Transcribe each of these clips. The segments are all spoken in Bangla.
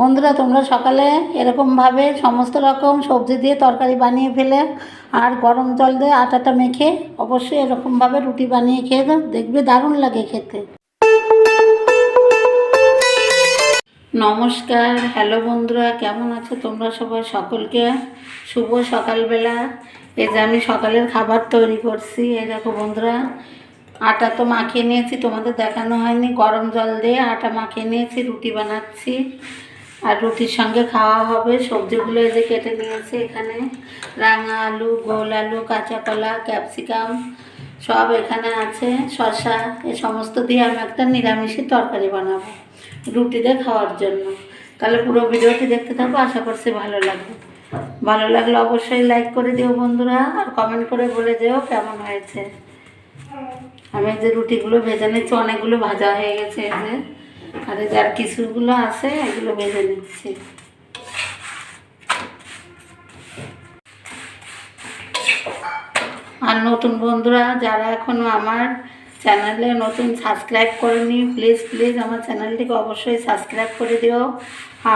বন্ধুরা, তোমরা সকালে এরকমভাবে সমস্ত রকম সবজি দিয়ে তরকারি বানিয়ে ফেলে আর গরম জল দিয়ে আটাটা মেখে অবশ্যই এরকমভাবে রুটি বানিয়ে খেয়ে দাও। দেখবে দারুণ লাগে খেতে। নমস্কার, হ্যালো বন্ধুরা, কেমন আছো তোমরা সবাই? সকলকে শুভ সকালবেলা। এই যে আমি সকালের খাবার তৈরি করছি। এই দেখো বন্ধুরা, আটা তো মাখিয়ে নিয়েছি, তোমাদের দেখানো হয়নি। গরম জল দিয়ে আটা মাখিয়ে নিয়েছি, রুটি বানাচ্ছি। আর রুটির সঙ্গে খাওয়া হবে। সবজিগুলো এই যে কেটে নিয়েছে এখানে। রাঙা আলু, গোল আলু, কাঁচা কলা, ক্যাপসিকাম সব এখানে আছে। শসা, এ সমস্ত দিয়ে আমি একটা নিরামিষই তরকারি বানাবো রুটিতে খাওয়ার জন্য। তাহলে পুরো ভিডিওটি দেখতে থাকো, আশা করছি ভালো লাগবে। ভালো লাগলে অবশ্যই লাইক করে দিও বন্ধুরা, আর কমেন্ট করে বলে দিও কেমন হয়েছে। আমি যে রুটিগুলো ভেজে নিচ্ছি, অনেকগুলো ভাজা হয়ে গেছে এই যে। আর যার কিছুগুলো আছে, এগুলো বেঁধে নিচ্ছি। আর নতুন বন্ধুরা, যারা এখনও আমার চ্যানেলে নতুন সাবস্ক্রাইব করেনি প্লিজ প্লিজ আমার চ্যানেলটিকে অবশ্যই সাবস্ক্রাইব করে দিও।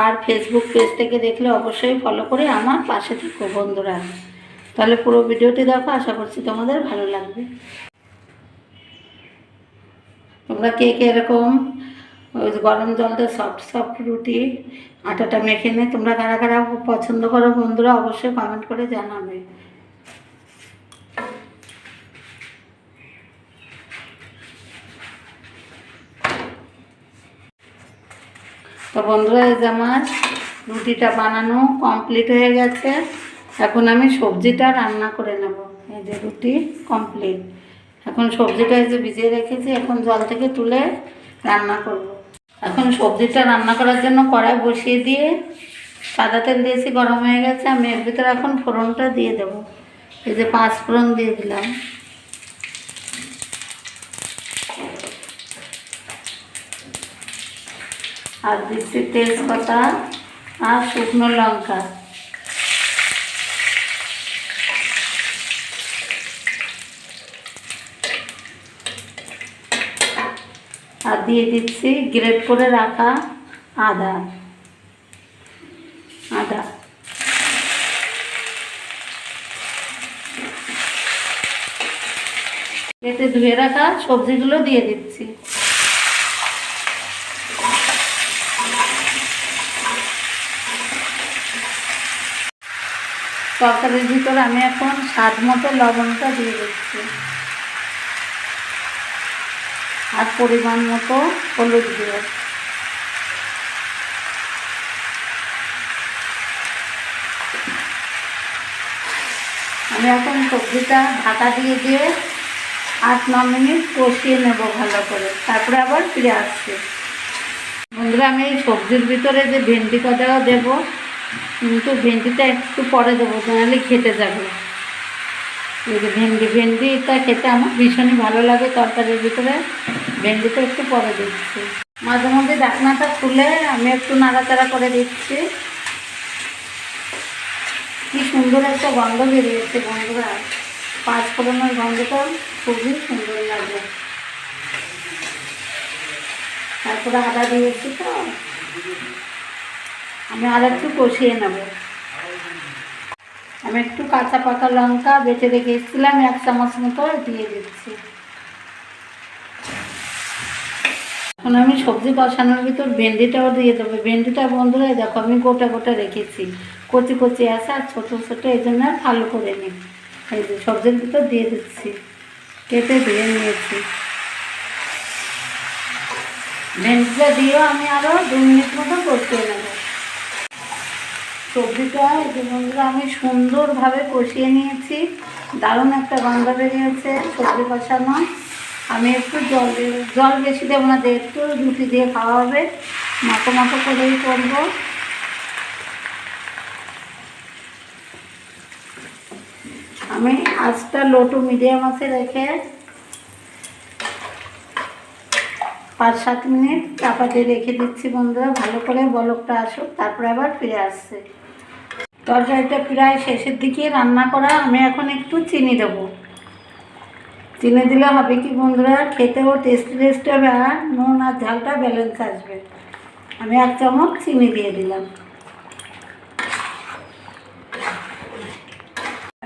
আর ফেসবুক পেজ থেকে দেখলে অবশ্যই ফলো করে আমার পাশে থেকো বন্ধুরা। তাহলে পুরো ভিডিওটি দেখো, আশা করছি তোমাদের ভালো লাগবে। তোমরা কে কে এরকম ওই গরম জলটা সফট সফট রুটি, আটাটা মেখে নিয়ে তোমরা কারা কারা পছন্দ করো বন্ধুরা অবশ্যই কমেন্ট করে জানাবে। তো বন্ধুরা, এই যে আমার রুটিটা বানানো কমপ্লিট হয়ে গেছে। এখন আমি সবজিটা রান্না করে নেব। এই যে রুটি কমপ্লিট এখন সবজিটা এই যে ভিজিয়ে রেখেছি, এখন জল থেকে তুলে রান্না করব। এখন সবজিটা রান্না করার জন্য কড়াই বসিয়ে দিয়ে সাদা তেল দিয়েছি, গরম হয়ে গেছে। আমি এর ভিতরে এখন ফোড়নটা দিয়ে দেবো। এই যে পাঁচ ফোড়ন দিয়ে দিলাম। আর দিচ্ছি তেজপাতা আর শুকনো লঙ্কা আর দিয়ে দিচ্ছি গ্রেট করে রাখা আদা। আদা। কেটে ধুয়ে রাখা সবজিগুলো দিয়ে দিচ্ছি। তরকারির ভিতরে আমি এখন স্বাদ মতো লবণটা দিয়ে দিচ্ছি। আর পরিমাণ মতো হলুদ দিয়ে আমি এখন সবজিটা ঢাকা দিয়ে দিয়ে আট, ন মিনিট কষিয়ে নেব ভালো করে। তারপরে আবার ফিরে আসছি। বন্ধুরা, আমি এই সবজির ভিতরে যে ভেন্ডি কটাও দেবো, কিন্তু ভেন্ডিটা একটু পরে দেবো নাহলে খেতে যাবে ভেন্ডি, ভেন্ডিটা খেতে আমার ভীষণই ভালো লাগে, তরকারির ভিতরে ভেন্ডিটা একটু পরে দিচ্ছি। মাঝে মধ্যে ডাকনাটা খুলে আমি একটু নাড়াচাড়া করে দিচ্ছি। কি সুন্দর একটা গন্ধ বেরিয়েছে বন্ধুরা। পাঁচ ফোড়নের গন্ধটা খুবই সুন্দর লাগে। তারপরে আদা দিয়েছি তো। আমি আর একটু কষিয়ে নেব। আমি একটু কাঁচা পাকা লঙ্কা বেটে রেখে এসেছিলাম, এক চামচ মতো দিয়ে দিচ্ছি। এখন আমি সবজি কষানোর ভিতর ভেন্ডিটাও দিয়ে দেবো। ভেন্ডিটা বন্ধুরা, এই দেখো আমি গোটা গোটা রেখেছি। কচি কচি আছে আর ছোটো ছোটো, এই জন্য ভালো করে নিই। এই যে সবজির ভিতর দিয়ে দিচ্ছি। কেটে ধুয়ে নিয়েছি। ভেন্ডিটা দিয়েও আমি আরও দু মিনিট মতো করতে নেব। সবজিটা যে বন্ধুরা আমি সুন্দরভাবে কষিয়ে নিয়েছি। দারুণ একটা গন্ধ বেরিয়েছে, সবজি কষানো। আমি একটু জল জল বেশি দেবো না দিয়ে একটু রুটি দিয়ে খাওয়া হবে। মাখো মাখো করেই করব। আমি আজটা লোটু মিডিয়াম আছে রেখে পাঁচ সাত মিনিট চাপা দিয়ে রেখে দিচ্ছি বন্ধুরা, ভালো করে বলকটা আসুক, তারপরে আবার ফিরে আসছে। তরকারিটা প্রায় শেষের দিকে রান্না করা, আমি এখন একটু চিনি দেবো। চিনি দিলে হবে কি বন্ধুরা, খেতেও টেস্টি টেস্ট হবে আর নুন আর ঝালটা ব্যালেন্স আসবে। আমি এক চামচ চিনি দিয়ে দিলাম।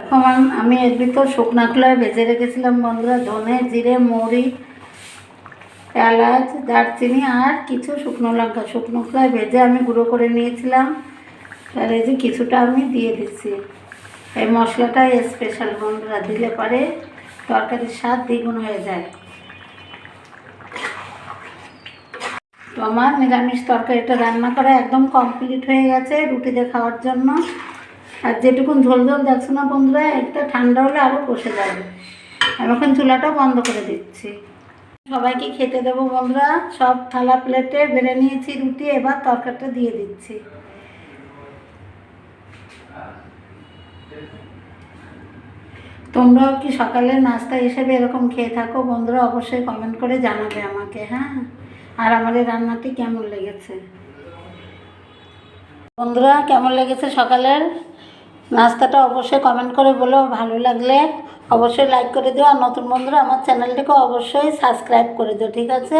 এখন আমি এর ভিতর শুকনা খোলায় ভেজে রেখেছিলাম বন্ধুরা, ধনে, জিরে, মৌরি, এলাচ, দারচিনি আর কিছু শুকনো লঙ্কা। শুকনো খোলায় ভেজে আমি গুঁড়ো করে নিয়েছিলাম। আর এই যে কিছুটা আমি দিয়ে দিচ্ছি। এই মশলাটা স্পেশাল বন্ধুরা, দিলে পরে তরকারির স্বাদ দ্বিগুণ হয়ে যায়। তো আমার নিরামিষ তরকারিটা রান্না করা একদম কমপ্লিট হয়ে গেছে রুটিতে খাওয়ার জন্য। আর যেটুকুন ঝোল ঝোল দেখছ না বন্ধুরা, একটা ঠান্ডা হলে আরও বসে যাবে। আমি এখন চুলাটা বন্ধ করে দিচ্ছি। সবাইকে খেতে দেবো বন্ধুরা। সব থালা প্লেটে বেড়ে নিয়েছি রুটি, এবার তরকারিটা দিয়ে দিচ্ছি। তোমরাও কি সকালের নাস্তা হিসেবে এরকম খেয়ে থাকো? বন্ধুরা অবশ্যই কমেন্ট করে জানাবে আমাকে হ্যাঁ? আর আমার এই রান্নাটি কেমন লেগেছে? বন্ধুরা, কেমন লেগেছে সকালের নাস্তাটা অবশ্যই কমেন্ট করে বলো, ভালো লাগলে অবশ্যই লাইক করে দিও। আর নতুন বন্ধুরা, আমার চ্যানেলটিকে অবশ্যই সাবস্ক্রাইব করে দিও, ঠিক আছে?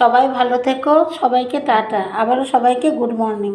সবাই ভালো থেকো, সবাইকে টাটা। আবারও সবাইকে গুড মর্নিং